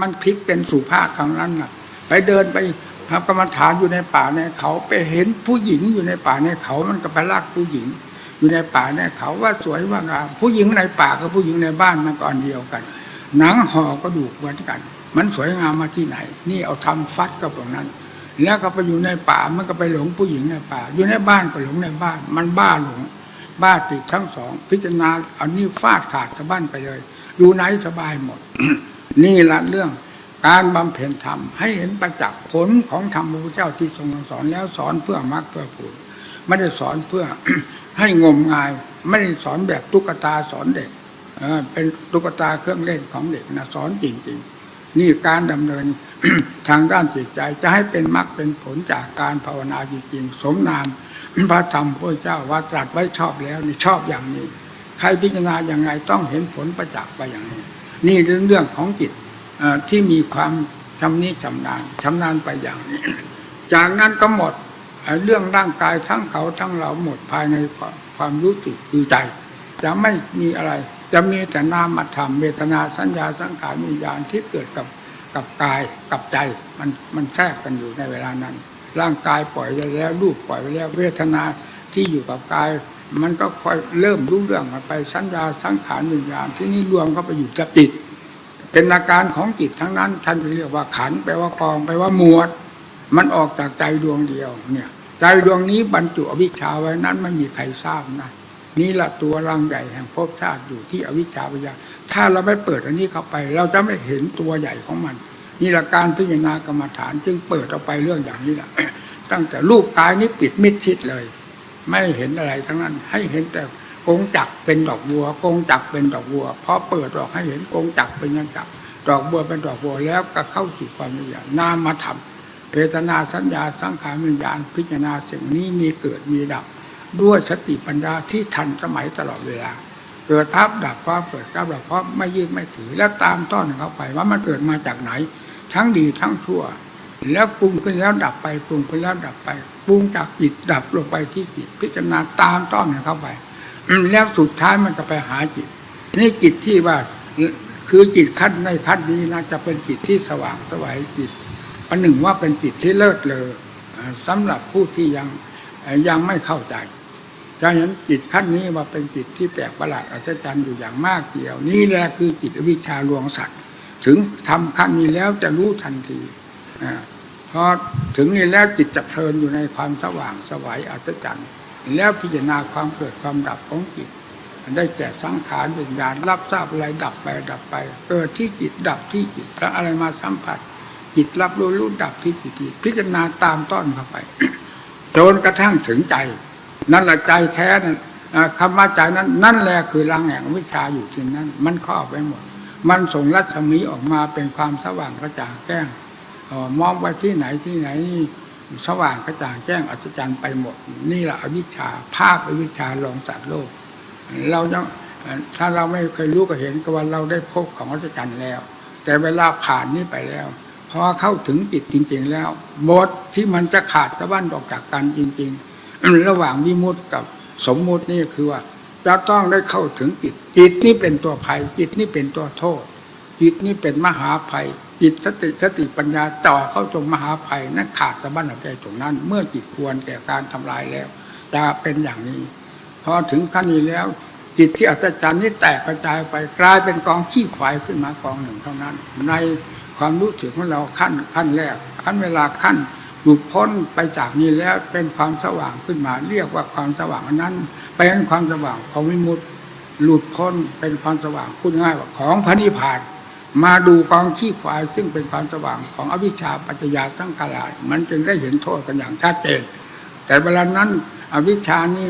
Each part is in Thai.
มันพลิกเป็นสุภาพทางนั้นน่ะ ไปเดินไปทำกรรมฐานอยู่ในป่าในเขาไปเห็นผู้หญิงอยู่ในป่าในเขา มันก็ไปลากผู้หญิง อยู่ในป่าในเขาว่าสวยว่างามผู้หญิงในป่ากับผู้หญิงในบ้านมันก็อันเดียวกัน หนังห่อกระดูกเหมือนกัน มันสวยงามมาที่ไหน นี่เอาทำฟัดกับตรงนั้น แล้วก็ไปอยู่ในป่ามันก็ไปหลงผู้หญิงในป่า อยู่ในบ้านก็หลงในบ้าน มันบ้าหลง บ้าติดทั้งสอง พิจารณาอานี่ฟาดขาดกับบ้านไปเลย อยู่ไหนสบายหมด นี่ละเรื่องการบำเพ็ญธรรมให้เห็นประจักษ์ผลของธรรมพระพุทธเจ้าที่ทรงสอนแล้วสอนเพื่อมรรคเพื่อผลไม่ได้สอนเพื่อให้งมงาย ไม่ได้สอนแบบตุ๊กตาสอนเด็กเออเป็นตุ๊กตาเครื่องเล่นของเด็กนะสอนจริง ๆ นี่การดำเนินทางด้านจิตใจจะให้เป็นมรรคเป็นผลจากการภาวนาจริงๆ สมนามพระธรรมพระเจ้าว่าตรัสไว้ชอบแล้วนี่ชอบอย่างนี้ ใครพิจารณาอย่างไรต้องเห็นผลประจักษ์ไปอย่างนี้ นี่เรื่องเรื่องของจิตที่มีความชำนิชำนาญชำนาญไปอย่างนี้ จากนั้นก็หมดเรื่องร่างกายทั้งเขาทั้งเราหมดภายในความความรู้สึกคือใจ จะไม่มีอะไร จะมีแต่นามธรรมเวทนาสัญญาสังขารวิญญาณที่เกิดกับกับกายกับใจมันมันแทรกกันอยู่ในเวลานั้น ร่างกายปล่อยไปแล้วรูปปล่อยไปแล้วเวทนาที่อยู่กับกาย มันก็ค่อยเริ่มรู้เรื่องมาไปสัญญาสังขารวิญญาณที่นี่รวมเข้าไปอยู่กับจิต เป็นอาการของจิตทั้งนั้นท่านเรียกว่าขันแปลว่ากองแปลว่าหมวด มันออกจากใจดวงเดียวเนี่ยใจดวงนี้บรรจุอวิชชาไว้นั้นไม่มีใครทราบนะนี่แหละตัวรังใหญ่แห่งภพชาติอยู่ที่อวิชชาปัญญาถ้าเราไม่เปิดอันนี้เข้าไป เราจะไม่เห็นตัวใหญ่ของมันนี่แหละการพิจารณากรรมฐาน จึงเปิดออกไปเรื่องอย่างนี้แหละตั้งแต่รูปกายนี้ปิดมิดชิดเลย ไม่เห็นอะไรทั้งนั้น ให้เห็นแต่กงจักเป็นดอกบัวกงจักเป็นดอกบัวพอเปิดออกให้เห็นกงจักเป็นยังจักดอกบัวเป็นดอกบัวแล้วก็เข้าสู่ความวิญญาณนามธรรมเวทนาสัญญาสังขารวิญญาณพิจารณาสิ่งนี้มีเกิดมีดับ ด้วยสติปัญญาที่ทันสมัยตลอดเวลา เกิดพับดับพับเปิดกับดับพับไม่ยืดไม่ถือแล้วตามต้อนเข้าไปว่ามันเกิดมาจากไหน ทั้งดีทั้งชั่ว แล้วปรุงขึ้นแล้วดับไปปรุงขึ้นแล้วดับไปปรุงจากจิตดับลงไปที่จิต พิจารณาตามต้อนเข้าไปแล้วสุดท้ายมันก็ไปหาจิต นี่จิตที่ว่าคือจิตขั้นในขั้นนี้นะจะเป็นจิตที่สว่างสวัยจิตประหนึ่งว่าเป็นจิตที่เลิศเลออ่าสำหรับผู้ที่ยังยังไม่เข้าใจจะเห็นจิตขั้นนี้ว่าเป็นจิตที่แปลกประหลาดอัศจรรย์อยู่อย่างมากเดียว นี่แหละคือจิตวิชาลวงสัตว์ ถึงทำขั้นนี้แล้วจะรู้ทันที พอถึงนี่แล้วจิตจะเพลินอยู่ในความสว่างสวัยอัศจรรย์แล้วพิจารณาความเกิดความดับของจิตได้แก่สังขารวิญญาณรับทราบอะไรดับไปดับไปเกิดที่จิตดับที่จิตแล้วอะไรมาสัมผัส จิตรับรู้รู้ดับที่จิตพิจารณาตามต้อนเข้าไปจนกระทั่งถึงใจ นั่นแหละใจแท้นั่นคำว่าใจนั้น นั่นแหละคือรังแห่งวิชาอยู่ที่นั้น มันครอบไว้หมด มันส่งรัศมีออกมาเป็นความสว่างกระจ่างแจ้ง มองไปที่ไหนที่ไหนสว่างกระจ่างแจ้งอัศจรรย์ไปหมด นี่แหละอวิชชาภาพอวิชชาลองสัตว์โลก เรายังถ้าเราไม่เคยรู้ก็เห็นก็ว่าเราได้พบของอัศจรรย์แล้ว แต่เวลาผ่านนี้ไปแล้วพอเข้าถึงจิตจริง ๆ แล้วบทที่มันจะขาดตะวันออกจากกันจริง ๆ ระหว่างวิมุตติกับสมมุตินี่คือว่าจะต้องได้เข้าถึงจิตจิตนี่เป็นตัวภัยจิตนี่เป็นตัวโทษ จิตนี่เป็นมหาภัย จิตสติสติปัญญาต่อเข้าตรงมหาภัยนั้นขาดตะวันออกจากตรงนั้น เมื่อจิตควรแก่การทำลายแล้ว จะเป็นอย่างนี้พอถึงขั้นนี้แล้ว จิตที่อัศจรรย์นี่แตกกระจายไปกลายเป็นกองขี้ควายขึ้นมากองหนึ่งเท่านั้น ในความรู้สึกของเราขั้นขั้นแรกขั้นเวลาขั้นหลุดพ้นไปจากนี้แล้วเป็นความสว่างขึ้นมา เรียกว่าความสว่างอนนั้นเป็นความสว่างของวิมุตติหลุดพ้นเป็นความสว่างพูดง่ายว่าของพระนิพพาน มาดูกองขี้ควายซึ่งเป็นความสว่างของอวิชชาปัจจยาทั้งกาลามันจึงได้เห็นโทษกันอย่างชัดเจนแต่เวลานั้นอวิชชานี้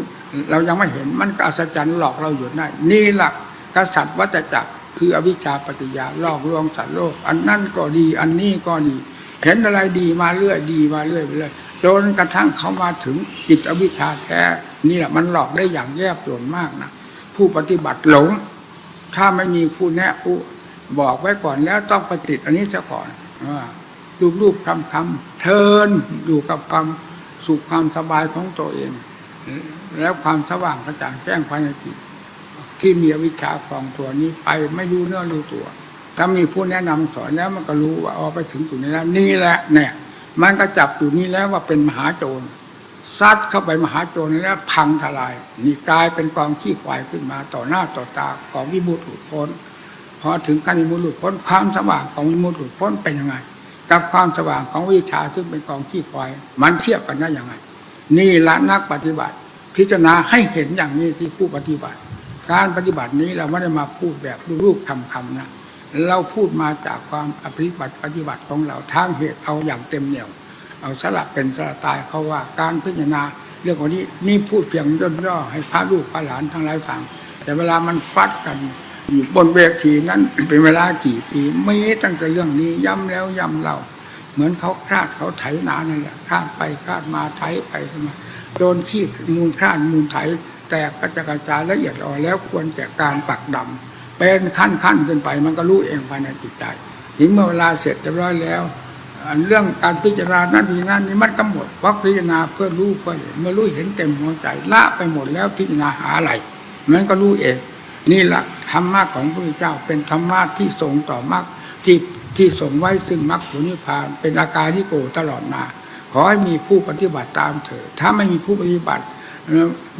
เรายังไม่เห็นมันก็อัศจรรย์หลอกเราอยู่ได้นี่หลักกษัตริย์วัฏจักรคืออวิชชาปัจจยาหลอกลวงสัตว์โลก อันนั้นก็ดี อันนี้ก็ดี เห็นอะไรดีมาเรื่อยดีมาเรื่อยไปเรื่อยจนกระทั่งเขามาถึงจิตอวิชชาแท้นี่แหละมันหลอกได้อย่างแยบยลมากนะผู้ปฏิบัติหลง ถ้าไม่มีผู้แนะผู้ บอกไว้ก่อนแล้วต้องปฏิติอันนี้ซะก่อนรูปรูปๆคำคำเทินอยู่กับความสุขความสบายของตัวเอง แล้วความสว่างกระจ่างแจ้งภายในจิตที่มีวิชาครองตัวนี้ไปไม่รู้เนื้อรู้ตัว ถ้ามีผู้แนะนำสอนแล้วมันก็รู้ว่าเอาไปถึงจุดนี้แล้วนี่แหละเนี่ย มันก็จับจุดนี้แล้วว่าเป็นมหาโจรซัดเข้าไปมหาโจรแล้วพังทลาย นี่กลายเป็นกองขี้ควายขึ้นมาต่อหน้าต่อตาของวิมุตติหลุดพ้น พอถึงการมุตติหลุดพ้นความสว่างของมุตติหลุดพ้นเป็นยังไง กับความสว่างของวิชาซึ่งเป็นกองขี้ควาย มันเทียบกันได้ยังไง นี่ละนักปฏิบัติ พิจารณาให้เห็นอย่างนี้ที่ผู้ปฏิบัติ การปฏิบัตินี้เราไม่ได้มาพูดแบบรูปๆคำนะเราพูดมาจากความอภิบัติปฏิบัติของเราทางเหตุเอาอย่างเต็มเหนี่ยว เอาสลับเป็นสลับตายเขาว่าการพิจารณาเรื่องของนี้นี่พูดเพียงย่อๆให้พระลูกพระหลานทั้งหลายฟัง แต่เวลามันฟัดกัน อยู่บนเวทีนั้นเป็นเวลากี่ปีไม่ตั้งแต่เรื่องนี้ย้ำแล้วย้ำเล่าเหมือนเขาคลาดเขาไถนานั่นแหละคลาดไปคลาดมาไถไปมาโดนขี้มูลคลาดมูลไถแตกกระจายกระจายละเอียดอ่อนแล้วควรแก่การปักดำเป็นขั้นขั้นขึ้นไป มันก็รู้เองภายในจิตใจถึงเมื่อเวลาเสร็จเรียบร้อยแล้วเรื่องการพิจารณานั้นพิจารณานี้มันก็หมดเพราพิจารณาเพื่อรู้เพื่อเมื่อรู้เห็นเต็มหัวใจละไปหมดแล้วพิจารณาหาอะไรมันก็รู้เอง นี่หละธรรมะของพระพุทธเจ้าเป็นธรรมะที่ทรงต่อมรรคที่ที่ทรงไว้ซึ่งมรรคผลนิพพานเป็นอาการที่โกตลอดมา ขอให้มีผู้ปฏิบัติตามเถิดถ้าไม่มีผู้ปฏิบัติ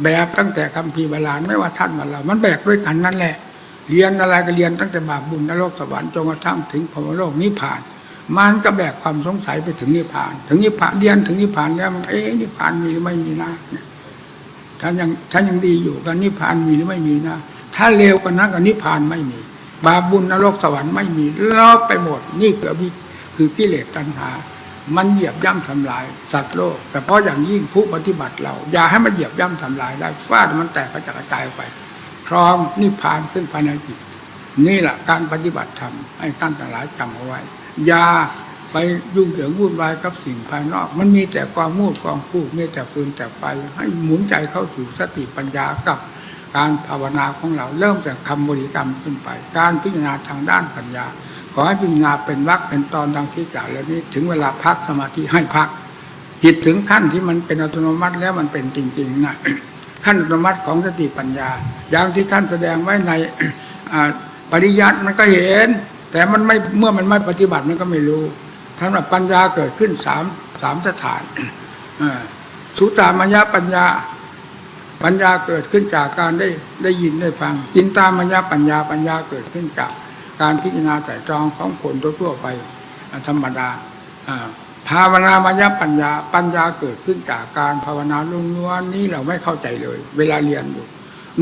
แบบตั้งแต่คำพีบาลานไม่ว่าท่านมาเรามันแบกด้วยกันนั่นแหละ เรียนอะไรก็เรียนตั้งแต่บาปบุญนรกสวรรค์จนกระทั่งถึงพรมโลกนิพพาน มันก็แบกความสงสัยไปถึงนิพพาน ถึงนิพพานเรียนถึงนิพพานแล้วมันเอ๊ะนิพพานมีหรือไม่มีนะเนี่ยถ้ายังถ้ายังดีอยู่ก็นิพพานมีหรือไม่มีนะ ถ้าเลวกว่านั้นก็นิพพานไม่มี บาบุญนรกสวรรค์ไม่มีลอบไปหมดนี่คืออภิคือกิเลสตัณหา มันเหยียบย่ำทำลาย สัตว์โลก แต่เพราะอย่างยิ่งผู้ปฏิบัติเรา อย่าให้มันเหยียบย่ำทำลายได้ฟาดมันแตกกระจายกระจายไปครองนิพพานขึ้นภายในจิตนี่แหละการปฏิบัติธรรมให้ท่านทั้งหลายจำเอาไว้ อย่าไปยุ่งเหยิงวุ่นวายกับสิ่งภายนอก มันมีแต่ความมูดความพูดมีแต่ฟืนแต่ไฟให้หมุนใจเข้าสู่สติปัญญากับ การภาวนาของเราเริ่มจากคำบริกรรมขึ้นไป การพิจารณาทางด้านปัญญา ขอให้พิจารณาเป็นวรรคเป็นตอนดังที่กล่าวแล้วนี้ถึงเวลาพักสมาธิให้พัก จิตถึงขั้นที่มันเป็นอัตโนมัติแล้วมันเป็นจริงๆนะขั้นอัตโนมัติของสติปัญญา อย่างที่ท่านแสดงไว้ในปริยัติมันก็เห็น แต่มันไม่เมื่อมันไม่ปฏิบัติมันก็ไม่รู้ท่านว่าปัญญาเกิดขึ้นสามสามสถานสุตามยปัญญา ปัญญาเกิดขึ้นจากการได้ได้ยินได้ฟังจินตามยปัญญาปัญญาเกิดขึ้นจากการพิจารณาแต่ตรองของคนทั่วไปธรรมดาภาวนามยปัญญาปัญญาเกิดขึ้นจากการภาวนาล้วนๆนี้เราไม่เข้าใจเลย เวลาเรียนอยู่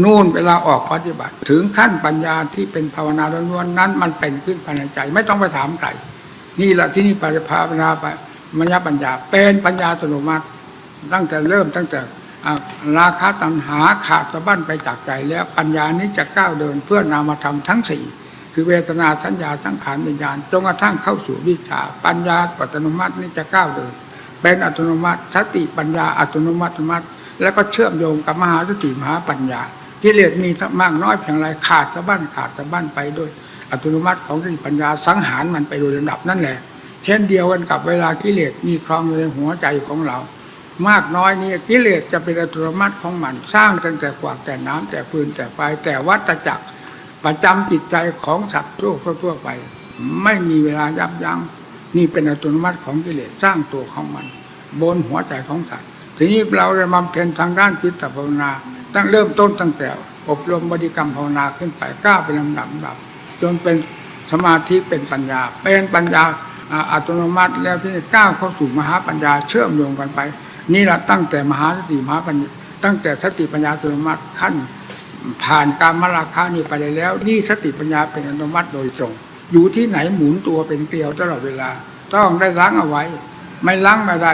นู่นเวลาออกปฏิบัติ ถึงขั้นปัญญาที่เป็นภาวนาล้วนๆนั้น มันเป็นขึ้นภายในใจ ไม่ต้องไปถามใครนี่แหละที่นี่ปฏิภาวนาไปมยปัญญา เป็นปัญญาอัตโนมัติ ตั้งแต่เริ่มตั้งแต่ ราคะตัณหาขาดสะบั้นไปจากใจแล้วปัญญานี้จะก้าวเดินเพื่อนามธรรมทั้งสี่คือเวทนาสัญญาสังขารวิญญาณจนกระทั่งเข้าสู่วิชา ปัญญาอัตโนมัตินี้จะก้าวเดิน เป็นอัตโนมัติสติปัญญาอัตโนมัติมัติ แล้วก็เชื่อมโยงกับมหาสติมหาปัญญากิเลสมีมากน้อยเพียงไรขาดสะบั้นขาดสะบั้นไปด้วย อัตโนมัติของสติปัญญาสังหารมันไปโดยลำดับนั่นแหละ เช่นเดียวกันกับเวลากิเลสมีครองอยู่ในหัวใจของเรา มากน้อยนี่กิเลสจะเป็นอัตโนมัติของมันสร้างตั้งแต่ขวากแต่น้ำแต่ฟืนแต่ไฟแต่วัฏจักรประจำจิตใจของสัตว์ทั่วทั่วไป ไม่มีเวลายับยัง้งนี่เป็นอัตโนมัติของกิเลสสร้างตัวของมัน บนหัวใจของสัตว์ทีนี้เราจะมาเพ็ญทางด้านจิตภาวนาตั้งเริ่มต้นตั้งแต่ อบรมบริกรรมภาวนาขึ้นไปก้าวเป็นลำดับลำดับจนเป็นสมาธิเป็นปัญญา เป็นปัญญาอัตโนมัติแล้วที่นี่ก้าวเข้าสู่มหาปัญญาเชื่อมโยงกันไป นี่แหละตั้งแต่มหาสติมหาปัญญาตั้งแต่สติปัญญาอัตโนมัติขั้น ผ่านการมราคานี่ไปแล้ว นี่สติปัญญาเป็นอัตโนมัติโดยตรง อยู่ที่ไหนหมุนตัวเป็นเกลียวตลอดเวลา ต้องได้ล้างเอาไว้ ไม่ล้างไม่ได้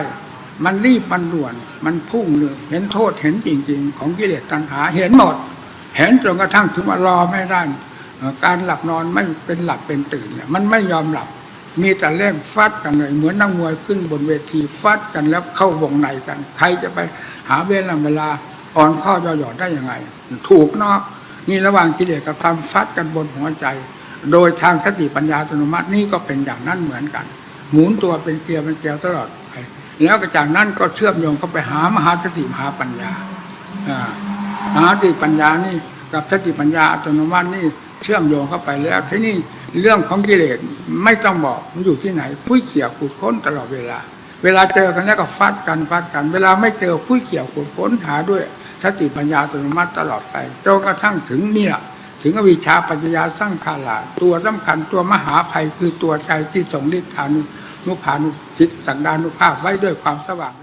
มันรีบมันด่วน มันพุ่งเลยเห็นโทษเห็นจริง ๆ ของกิเลสตัณหาเห็นหมด เห็นจนกระทั่งถึงว่ารอไม่ได้ การหลับนอนไม่เป็นหลับเป็นตื่นมันไม่ยอมหลับ มีแต่เล่นฟัดกันเลยเหมือนนักมวยขึ้นบนเวทีฟัดกันแล้วเข้าวงในกัน ใครจะไปหาเวลาเวลาอ่อนข้อย่อหยอดได้ยังไง ถูกเนอกนี่ระหว่างกิเลสกับธรรมฟัดกันบนหัวใจ โดยทางสติปัญญาอัตโนมัตินี่ก็เป็นอย่างนั้นเหมือนกัน หมุนตัวเป็นเกลียวเป็นเกลียวตลอดไปแล้วก็จากนั้นก็เชื่อมโยงเข้าไปหามหาสติมหาปัญญาอ่ามหาสติปัญญานี่กับสติปัญญาอัตโนมัตินี่เชื่อมโยงเข้าไปแล้วที่นี่ เรื่องของกิเลสไม่ต้องบอกมันอยู่ที่ไหนคุยเขี่ยวขุดค้นตลอดเวลา เวลาเจอกันแล้วก็ฟัดกันฟัดกัน เวลาไม่เจอคุยเขี่ยวขุดค้นหาด้วยสติปัญญาอัตโนมัติตลอดไปจนกระทั่งถึงเนี่ยถึงอวิชชาปัญญาสร้างขาลาตัวสำคัญตัวมหาภัยคือตัวใจที่ทรงฤทธานุนุภานุจิตสังดานุภาพไว้ด้วยความสว่าง